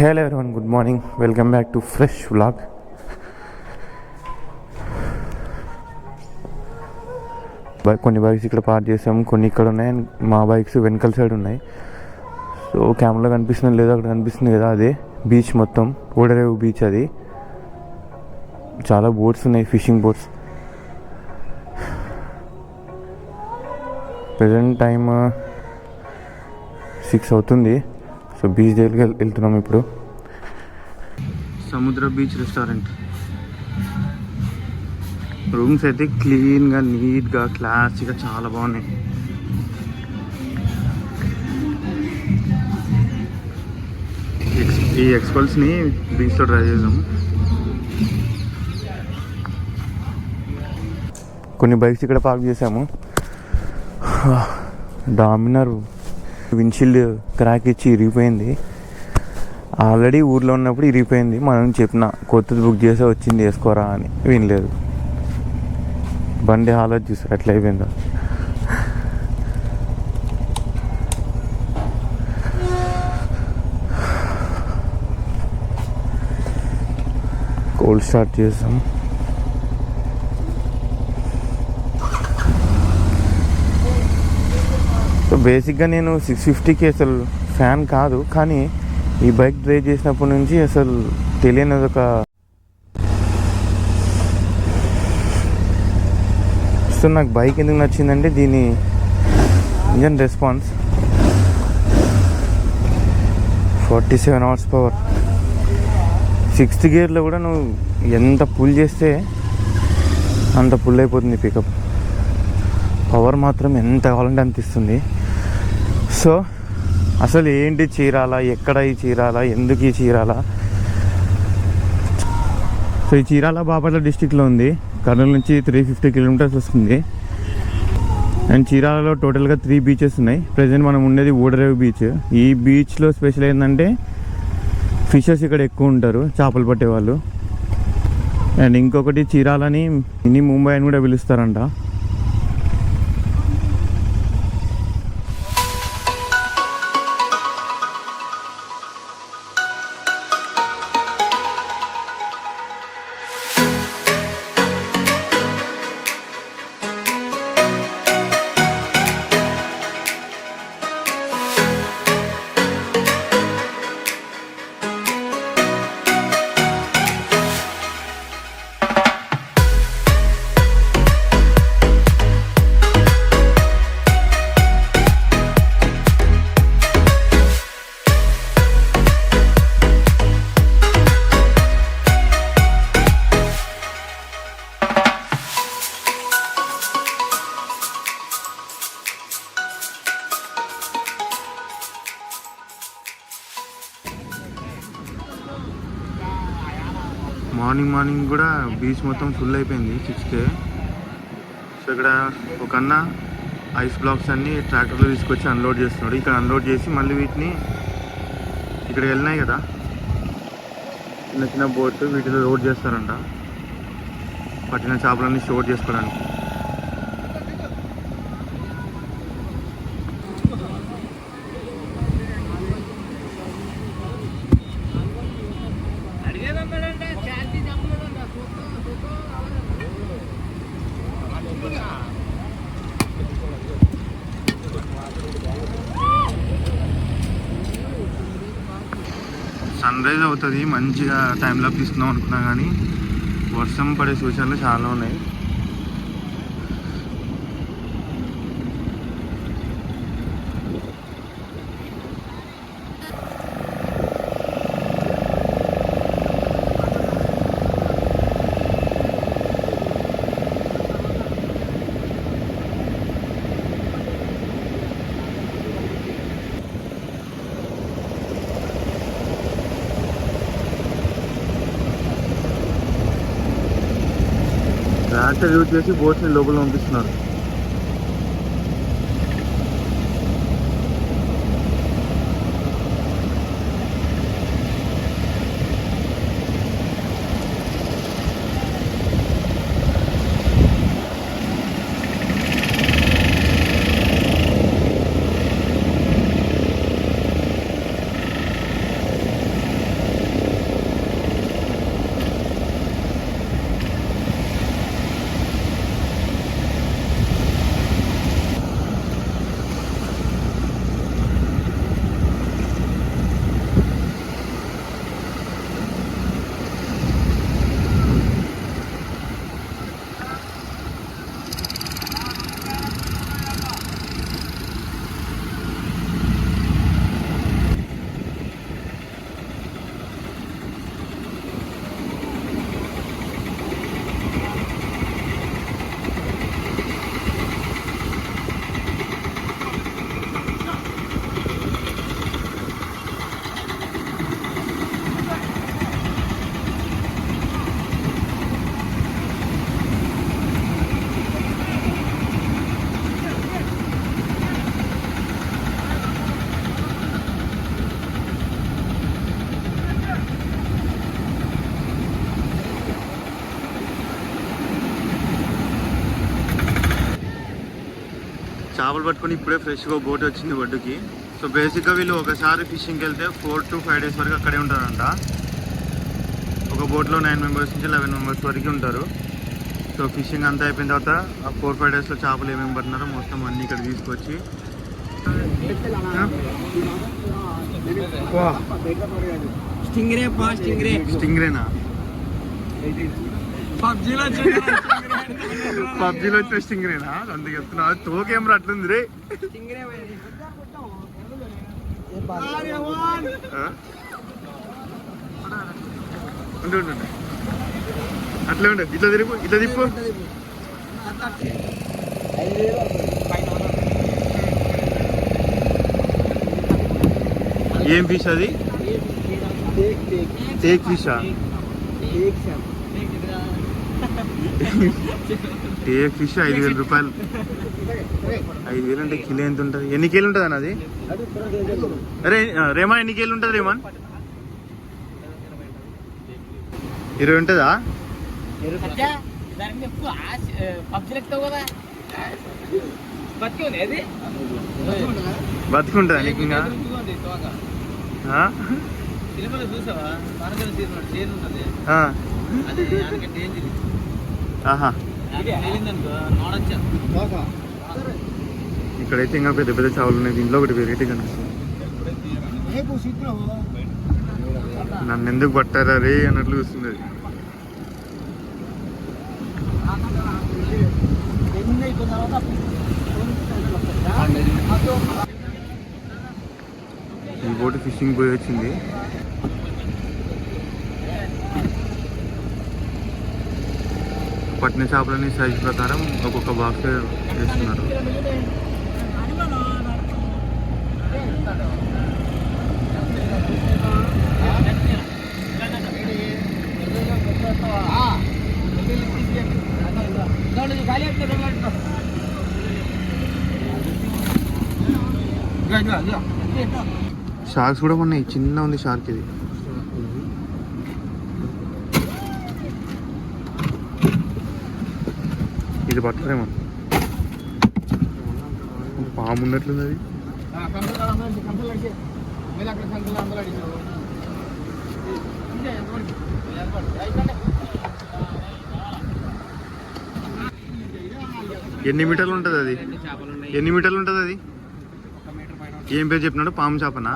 Hello everyone good morning welcome back to fresh vlog కొన్ని bikes ఇక్కడ park చేసాము. కొన్ని ఇక్కడ ఉన్నాయి అండ్ మా బైక్స్ వెనకల సైడ్ ఉన్నాయి. సో కెమెరాలో కనిపిస్తుంది లేదా? అక్కడ కనిపిస్తుంది కదా? అదే బీచ్ మొత్తం. ఓడరేవు బీచ్ అది. చాలా బోట్స్ ఉన్నాయి fishing boats present time six అవుతుంది. సో బీచ్ దగ్గరికి వెళ్- వెళ్తున్నాం ఇప్పుడు. సముద్ర బీచ్ రెస్టారెంట్. రూమ్స్ అయితే క్లీన్గా నీట్గా క్లాస్గా చాలా బాగున్నాయి. ఈ ఎక్స్పల్స్ని బీచ్లో ట్రై చేసాము కొన్ని బైక్స్ ఇక్కడ పార్క్ చేసాము డామినర్ విన్షీల్డ్ క్రాక్ ఇచ్చి ఇరిగిపోయింది. ఆల్రెడీ ఊర్లో ఉన్నప్పుడు ఇరిగిపోయింది. మనం చెప్పిన కొత్తది బుక్ చేసే వచ్చింది వేసుకోరా అని వినలేదు. బండి హాలత్ చూసారు ఎట్లా అయిపోయిందో. కోల్డ్ స్టార్ట్ చేసాం. సో బేసిక్గా నేను సిక్స్ ఫిఫ్టీకి అసలు ఫ్యాన్ కాదు కానీ ఈ బైక్ డ్రైవ్ చేసినప్పటి నుంచి అసలు తెలియని ఒక సో నాకు బైక్ ఎందుకు నచ్చిందంటే దీని engine response. Forty seven hours power. Sixth గేర్లో కూడా నువ్వు ఎంత పుల్ చేస్తే అంత పుల్ అయిపోతుంది పికప్. పవర్ మాత్రం ఎంత కావాలంటే అంత ఇస్తుంది. సో అసలు ఏంటి చీరాల? ఎక్కడ ఈ చీరాల? ఎందుకు ఈ చీరాల? సో ఈ చీరాల బాపట్ల డిస్టిక్లో ఉంది. కర్నూలు నుంచి త్రీ ఫిఫ్టీ కిలోమీటర్స్ వస్తుంది. అండ్ చీరాలలో టోటల్గా త్రీ బీచెస్ ఉన్నాయి. ప్రజెంట్ మనం ఉండేది ఊడరేవు బీచ్ ఈ బీచ్లో స్పెషల్ ఏంటంటే ఫిషెస్ ఇక్కడ ఎక్కువ ఉంటారు చేపలు పట్టేవాళ్ళు. అండ్ ఇంకొకటి చీరాలని మినీ ముంబై అని కూడా పిలుస్తారంట. బీచ్ మొత్తం ఫుల్ అయిపోయింది సిక్స్కే సో ఇక్కడ ఒక అన్న ఐస్ బ్లాక్స్ అన్ని ట్రాక్టర్లో తీసుకొచ్చి అన్లోడ్ చేస్తున్నాడు. ఇక్కడ అన్లోడ్ చేసి మళ్ళీ వీటిని ఇక్కడ వెళ్ళినాయి కదా. చిన్న చిన్న బోట్ వీటిలో లోడ్ చేస్తారంట. పట్టిన చేపలన్నీ స్టోర్ చేసుకోవడానికి. సన్ రైజ్ అవుతుంది మంచిగా టైంలో తీసుకుందాం అనుకున్నా కానీ వర్షం పడే సూచనలు చాలా ఉన్నాయి. ట్రాక్టర్ యూజ్ చేసి బోట్ని లోపల పంపిస్తున్నారు. చేపలు పట్టుకొని ఇప్పుడే ఫ్రెష్గా బోట్ వచ్చింది ఒడ్డుకి. సో బేసిక్గా వీళ్ళు ఒకసారి ఫిషింగ్కి వెళ్తే ఫోర్ టు ఫైవ్ డేస్ వరకు అక్కడే ఉంటారంట. ఒక బోట్లో నైన్ మెంబర్స్ నుంచి లెవెన్ మెంబర్స్ వరకు ఉంటారు. సో ఫిషింగ్ అంతా అయిపోయిన తర్వాత ఆ ఫోర్ ఫైవ్ డేస్లో చేపలు ఏమేమి పట్టినారో మొత్తం అన్నీ ఇక్కడ తీసుకొచ్చి. స్టింగ్రేనా పబ్జీలో పబ్జీలో వచ్చిన స్టింగ్రేనా అందుకు చెప్తున్నా. తోకేం అట్లుంది రే. ఉండు. అట్లే ఉండు. ఇట్లా తిరుపు ఇట్లా తిప్పు. ఏం ఫిష్ అది? టేక్ ఫిషా టేక్ ఫిష్ ఐదు వేల రూపాయలు? ఐదు వేలు అంటే కిలో ఎంత ఉంటుంది? ఎన్ని కేలు ఉంటుంది అన్న అది? అరే ఆ, రేమాన్ ఎన్ని కేలు ఉంటుంది రేమాన్ ఇరవై ఉంటుందా? బతుకుంటుందా నీకు ఇంకా? చూసావా? ఇక్కడైతే ఇంకా పెద్ద పెద్ద చావులు ఉన్నాయి. దీంట్లో ఒకటి వెరైటీ కనిపిస్తుంది. నన్ను ఎందుకు పట్టారా? రే అన్నట్లు చూస్తుంది అది. ఈ బోటు ఫిషింగ్ పోయి వచ్చింది. పట్టిన చేపలని సైజ్ ప్రకారం ఒక్కొక్క బాక్స్ వేస్తున్నారు. షార్క్స్ కూడా ఉన్నాయి చిన్న ఉంది షార్క్ ఇది. ఇది పట్టరేమో పాము ఉన్నట్లుంది అది. ఎన్ని మీటర్లు ఉంటుంది అది? ఎన్ని మీటర్లు ఉంటుంది అది? ఏం పేరు చెప్పినాడు? పాము చేపనా?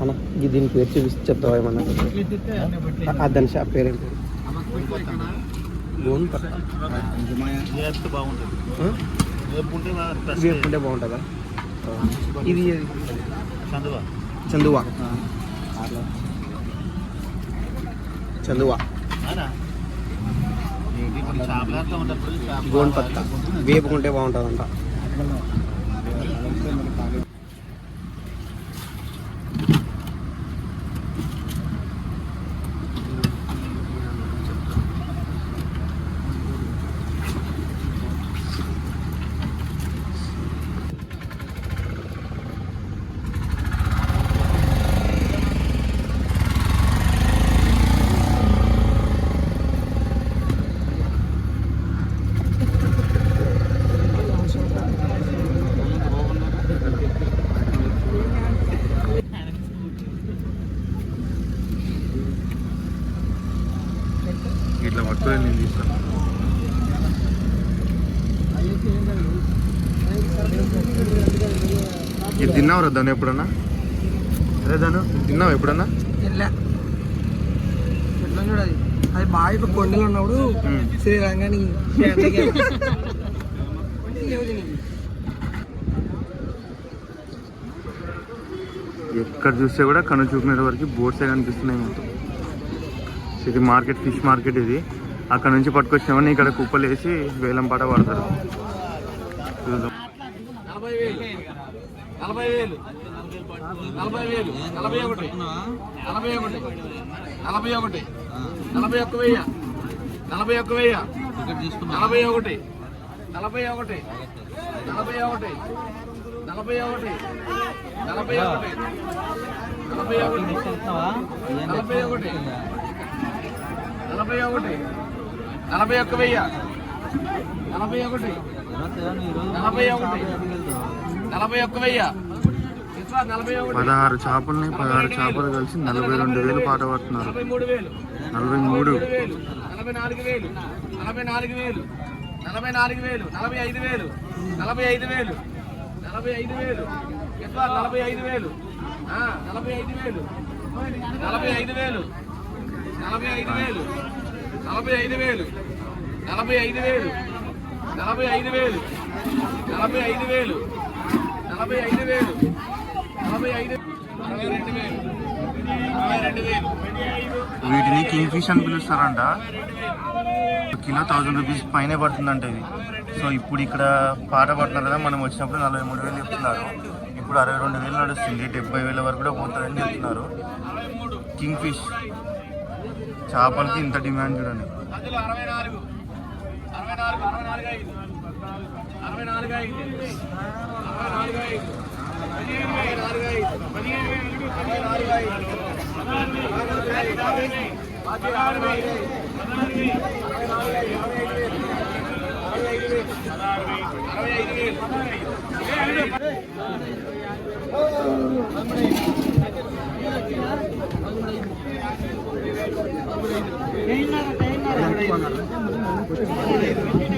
అన్న ఇది దీని పేరు చూపిస్తే చెప్తావా ఏమన్నా? దాని షాప్ పేరు ఏంటి వేపుకుంటే బాగుంటుందా? ఇది ఏది? చందువా. చందువా. గోన్ పత్త వేపుకుంటే బాగుంటుందంట ఇట్లా పట్టుకొని నేను తీస్తాను తిన్నావు రా దాన్ని ఎప్పుడన్నా? అదే దాను తిన్నావు ఎప్పుడన్నా? అది. బాగా ఇప్పుడు కొండలు ఉన్నప్పుడు. శ్రీరంగాని ఎక్కడ చూస్తే కూడా కను చూపిన వరకు బోట్సే కనిపిస్తున్నాయి మొత్తం. ఇది మార్కెట్ ఫిష్ మార్కెట్ ఇది. అక్కడ నుంచి పట్టుకొచ్చినామని ఇక్కడ కుప్పలు వేసి వేలం పాట పడతారు చూద్దాం నలభై వేలు నలభై వేలు నలభై ఒకటి నలభై ఒకటి నలభై ఒకటి నలభై ఒక్క వెయ్యి నలభై ఒక్క వెయ్యి నలభై ఒకటి నలభై ఒకటి నలభై ఒకటి నలభై ఒకటి నలభై ఒకటి నలభై ఒకటి నలభై ఒకటి నలభై ఒకటి నలభై ఒక్క వెయ్యి నలభై ఒకటి నలభై ఒకటి నలభై ఒక్క వెయ్యి పదహారు చేపల్ని పదహారు చేపలు కలిసి నలభై రెండు వేలు పాట పడుతున్నారు నలభై మూడు నలభై నాలుగు వేలు నలభై నాలుగు వేలు నలభై నాలుగు వేలు నలభై ఐదు వేలు నలభై ఐదు వేలు నలభై ఐదు వేలు నలభై ఐదు వేలు నలభై ఐదు వేలు నలభై ఐదు వేలు నలభై ఐదు వేలు నలభై ఐదు వేలు నలభై ఐదు వేలు నలభై ఐదు వేలు నలభై ఐదు వేలు నలభై ఐదు వేలు. నలభై ఐదు అరవై రెండు వేలు. అరవై రెండు వేలు వీటిని కింగ్ ఫిష్ అని పిలుస్తారంట. కిలో థౌజండ్ రూపీస్ పైనే పడుతుందంట ఇది. సో ఇప్పుడు ఇక్కడ పాట పడుతున్నారు కదా మనం వచ్చినప్పుడు నలభై మూడు వేలు చెప్తున్నారు. ఇప్పుడు అరవై రెండు వేలు నడుస్తుంది డెబ్బై వేల వరకు కూడా పోతుందని చెప్తున్నారు. కింగ్ ఫిష్ చేపలకి ఇంత డిమాండ్ చూడండి. అరవై నాలుగు అరవై నాలుగు అరవై నాలుగు ఐదు అరవై నాలుగు ఐదు అరవై నాలుగు ఐదు పదిహేను వేల నాలుగు ఐదు పదిహేను వేల పదిహేను నాలుగు ఐదు అరవై నాలుగు ఐదు పాతి అరవై ఐదు అరవై నాలుగు ఐదు అరవై ఐదు వేలు అరవై ఐదు వేలు అరవై ఐదు వేలు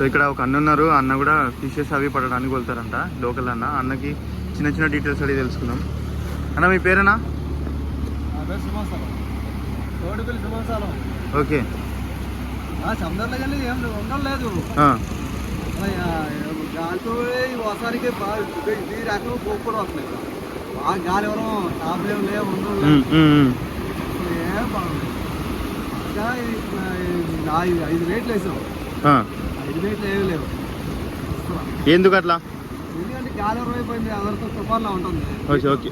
సో ఇక్కడ ఒక అన్న ఉన్నారు. అన్న కూడా ఫిషెస్ అవి పడడానికి వెళ్తారంట. లోకల్ అన్న. అన్నకి చిన్న చిన్న డీటెయిల్స్ అడిగి తెలుసుకుందాం. అన్న మీ పేరేనా? ఓకే. ఒకసారికి వస్తున్నాయి. బాగా ఎవరో ఏం ఐదు రేట్లు వేసాం. ఎందుకు అట్లా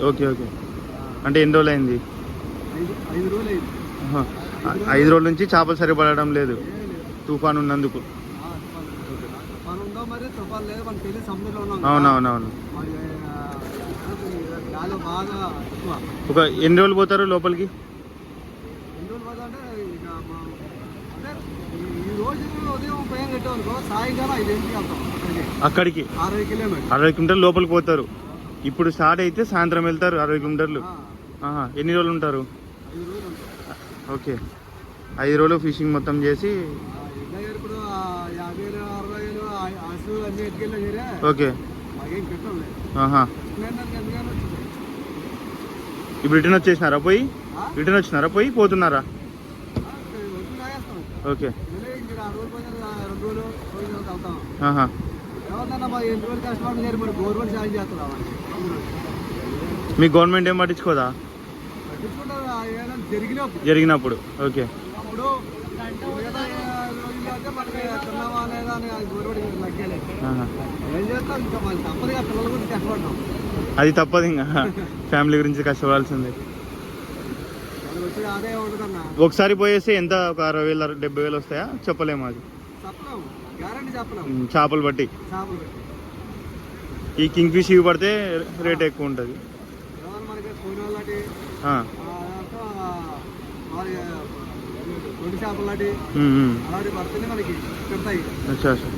ఓకే ఓకే అంటే ఎన్ని రోజులు అయింది? ఐదు రోజుల నుంచి చేపలు సరిపడడం లేదు. తుఫాన్ ఉన్నందుకు. అవునవునవును. ఒక ఎన్ని రోజులు పోతారు లోపలికి? అక్కడికి. అరవై క్వింటల్ లోపలికి పోతారు. ఇప్పుడు స్టార్ట్ అయితే సాయంత్రం వెళ్తారు అరవై క్వింటర్లు ఎన్ని రోజులు ఉంటారు? ఓకే. ఐదు రోజులు ఫిషింగ్ మొత్తం చేసి ఓకే. ఇప్పుడు రిటర్న్ వచ్చేసినారా పోయి? రిటర్న్ వచ్చినారా పోయి? పోతున్నారా? ఓకే. మీ గవర్నమెంట్ ఏం పట్టించుకోదా? జరిగినప్పుడు ఓకే. అది తప్పదు ఇంకా ఫ్యామిలీ గురించి కష్టపడాల్సిందే. ఒకసారి పోయేస్తే ఎంత ఒక అరవై వేలు డెబ్బై వేలు వస్తాయా? చెప్పలేము అది. చేపలు బట్టి ఈ కింగ్ ఫిష్ ఇవి పడితే రేట్ ఎక్కువ ఉంటుంది. ఏమన్నా మనకి పోయిన వాళ్ళటి ఆ. మరి ఒడి చేపలు లాంటి ఉమ్, ఉమ్. అలాంటి పడితేనే మనకి పెడతాయి అచ్చా అచ్చా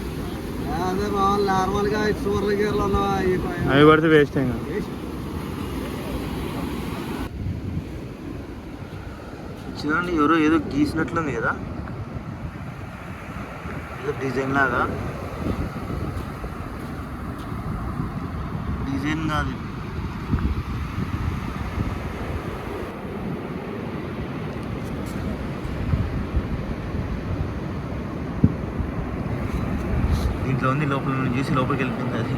అదే మామూలు నార్మల్గా సూర్ల గీరలు ఉన్న ఈ అవి పడితే వేస్ట్ ఇంకా వేస్ట్. చూడండి ఎవరో ఏదో గీసినట్లుంది కదా. ఏదో డిజైన్ లాగా. డిజైన్ కాదు దీంట్లో ఉంది లోపల నుంచి చూసి లోపలికి వెళ్ళిపోయింది అది.